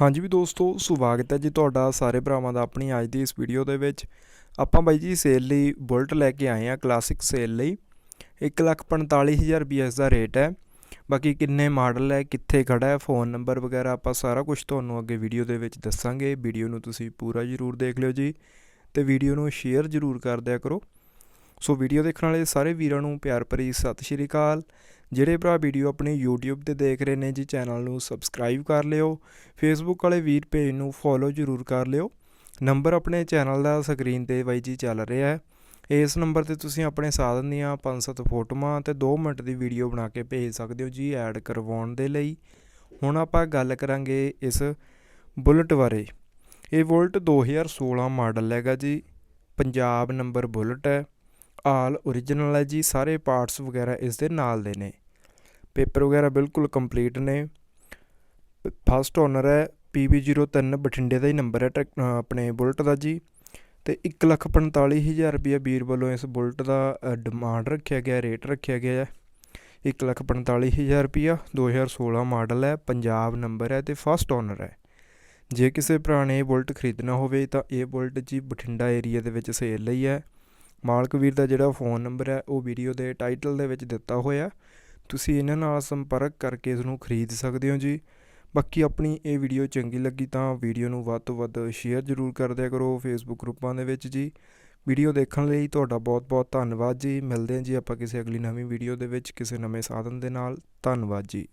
ਹਾਂਜੀ ਵੀ ਦੋਸਤੋ, ਸਵਾਗਤ ਹੈ ਜੀ ਤੁਹਾਡਾ ਸਾਰੇ ਭਰਾਵਾਂ ਦਾ ਆਪਣੀ ਅੱਜ ਦੀ ਇਸ ਵੀਡੀਓ ਦੇ ਵਿੱਚ। ਆਪਾਂ ਬਾਈ ਜੀ ਸੇਲ ਲਈ ਬੁਲਟ ਲੈ ਕੇ ਆਏ ਆ ਕਲਾਸਿਕ ਸੇਲ ਲਈ। 145000 ਰੁਪਏ ਇਸ ਦਾ ਰੇਟ ਹੈ। ਬਾਕੀ ਕਿੰਨੇ ਮਾਡਲ ਹੈ, ਕਿੱਥੇ ਖੜਾ ਹੈ ਫੋਨ ਨੰਬਰ ਵਗੈਰਾ ਆਪਾਂ ਸਾਰਾ ਕੁਝ ਤੁਹਾਨੂੰ ਅੱਗੇ ਵੀਡੀਓ ਦੇ ਵਿੱਚ ਦੱਸਾਂਗੇ। ਵੀਡੀਓ ਨੂੰ ਤੁਸੀਂ ਪੂਰਾ ਜ਼ਰੂਰ ਦੇਖ ਲਿਓ ਜੀ ਤੇ ਵੀਡੀਓ ਨੂੰ ਸ਼ੇਅਰ ਜ਼ਰੂਰ ਕਰ ਦਿਆ ਕਰੋ। ਸੋ ਵੀਡੀਓ ਦੇਖਣ ਵਾਲੇ ਸਾਰੇ ਵੀਰਾਂ ਨੂੰ ਪਿਆਰ ਭਰੀ ਸਤਿ ਸ਼੍ਰੀ ਅਕਾਲ। ਜਿਹੜੇ ਭਰਾ ਵੀਡੀਓ ਆਪਣੀ YouTube ਤੇ ਦੇਖ ਰਹੇ ਨੇ ਜੀ ਚੈਨਲ ਨੂੰ ਸਬਸਕ੍ਰਾਈਬ ਕਰ ਲਿਓ ਫੇਸਬੁੱਕ ਵਾਲੇ ਵੀਰ ਪੇਜ ਨੂੰ ਫੋਲੋ ਜ਼ਰੂਰ ਕਰ ਲਿਓ। ਨੰਬਰ ਆਪਣੇ ਚੈਨਲ ਦਾ ਸਕਰੀਨ ਤੇ ਬਾਈ ਜੀ ਚੱਲ ਰਿਹਾ ਹੈ। ਇਸ ਨੰਬਰ ਤੇ ਤੁਸੀਂ ਆਪਣੇ ਸਾਧਨ ਦੀਆਂ 5-7 ਫੋਟੋਆਂ ਤੇ 2 ਮਿੰਟ ਦੀ ਵੀਡੀਓ ਬਣਾ ਕੇ ਭੇਜ ਸਕਦੇ ਹੋ ਜੀ ਐਡ ਕਰਵਾਉਣ ਦੇ ਲਈ। ਹੁਣ ਆਪਾਂ ਗੱਲ ਕਰਾਂਗੇ ਇਸ ਬੁਲਟ ਬਾਰੇ। ਇਹ ਬੁਲਟ 2016 ਮਾਡਲ ਹੈਗਾ ਜੀ। ਪੰਜਾਬ ਨੰਬਰ ਬੁਲਟ ਹੈ। ਆਲ ਓਰੀਜਨਲ ਹੈ ਜੀ। ਸਾਰੇ ਪਾਰਟਸ ਵਗੈਰਾ ਇਸ ਦੇ ਨਾਲ ਦੇ ਨੇ। ਪੇਪਰ ਵਗੈਰਾ ਬਿਲਕੁਲ ਕੰਪਲੀਟ ਨੇ। ਫਸਟ ਓਨਰ ਹੈ PB03 ਬਠਿੰਡੇ ਦਾ ਹੀ ਨੰਬਰ ਹੈ ਟਰੈਕ- ਆਪਣੇ ਬੁਲਟ ਦਾ ਜੀ। ਤੇ 145000 ਰੁਪਏ ਵੀਰ ਵੱਲੋਂ ਇਸ ਬੁਲਟ ਦਾ ਡਿਮਾਂਡ ਰੱਖਿਆ ਗਿਆ ਰੇਟ ਰੱਖਿਆ ਗਿਆ ਹੈ। 145000 ਰੁਪਿਆ 2016 ਮਾਡਲ ਹੈ, ਪੰਜਾਬ ਨੰਬਰ ਹੈ ਤੇ ਫਸਟ ਓਨਰ ਹੈ। ਜੇ ਕਿਸੇ ਭਰਾ ਨੇ ਇਹ ਬੁਲਟ ਖਰੀਦਣਾ ਹੋਵੇ ਤਾਂ ਇਹ ਬੁਲਟ ਜੀ ਬਠਿੰਡਾ ਏਰੀਆ ਦੇ ਵਿੱਚ ਸੇਲ ਲਈ ਹੈ। ਮਾਲਕ ਵੀਰ ਦਾ ਜਿਹੜਾ ਫੋਨ ਨੰਬਰ ਹੈ, ਉਹ ਵੀਡੀਓ ਦੇ ਟਾਈਟਲ ਦੇ ਵਿੱਚ ਦਿੱਤਾ ਹੋਇਆ। ਤੁਸੀਂ ਇਹਨਾਂ ਨਾਲ ਸੰਪਰਕ ਕਰਕੇ ਇਸ ਨੂੰ ਖਰੀਦ ਸਕਦੇ ਹੋ ਜੀ। ਬਾਕੀ ਆਪਣੀ ਇਹ ਵੀਡੀਓ ਚੰਗੀ ਲੱਗੀ ਤਾਂ ਵੀਡੀਓ ਨੂੰ ਵੱਧ ਤੋਂ ਵੱਧ ਸ਼ੇਅਰ ਜ਼ਰੂਰ ਕਰ ਦਿਆ ਕਰੋ ਫੇਸਬੁੱਕ ਗਰੁੱਪਾਂ ਦੇ ਵਿੱਚ ਜੀ। ਵੀਡੀਓ ਦੇਖਣ ਲਈ ਤੁਹਾਡਾ ਬਹੁਤ-ਬਹੁਤ ਧੰਨਵਾਦ ਜੀ। ਮਿਲਦੇ ਹਾਂ ਜੀ ਆਪਾਂ ਕਿਸੇ ਅਗਲੀ ਨਵੀਂ ਵੀਡੀਓ ਦੇ ਵਿੱਚ ਕਿਸੇ ਨਵੇਂ ਸਾਧਨ ਦੇ ਨਾਲ। ਧੰਨਵਾਦ ਜੀ।